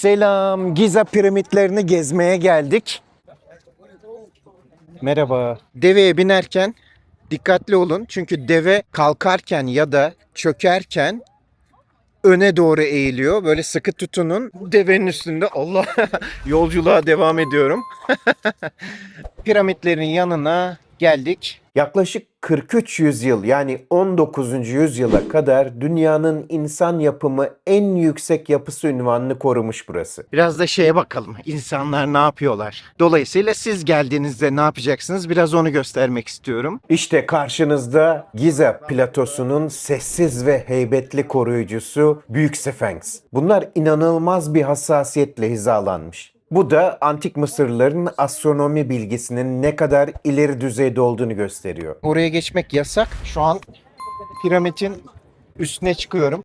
Selam. Giza piramitlerini gezmeye geldik. Merhaba. Deveye binerken dikkatli olun. Çünkü deve kalkarken ya da çökerken öne doğru eğiliyor. Böyle sıkı tutunun. Devenin üstünde Allah yolculuğa devam ediyorum. Piramitlerin yanına geldik. Yaklaşık 43 yüzyıl yani 19. yüzyıla kadar dünyanın insan yapımı en yüksek yapısı ünvanını korumuş burası. Biraz da şeye bakalım. İnsanlar ne yapıyorlar? Dolayısıyla siz geldiğinizde ne yapacaksınız? Biraz onu göstermek istiyorum. İşte karşınızda Giza platosunun sessiz ve heybetli koruyucusu Büyük Sphinx. Bunlar inanılmaz bir hassasiyetle hizalanmış. Bu da antik Mısırlıların astronomi bilgisinin ne kadar ileri düzeyde olduğunu gösteriyor. Oraya geçmek yasak. Şu an piramidin üstüne çıkıyorum.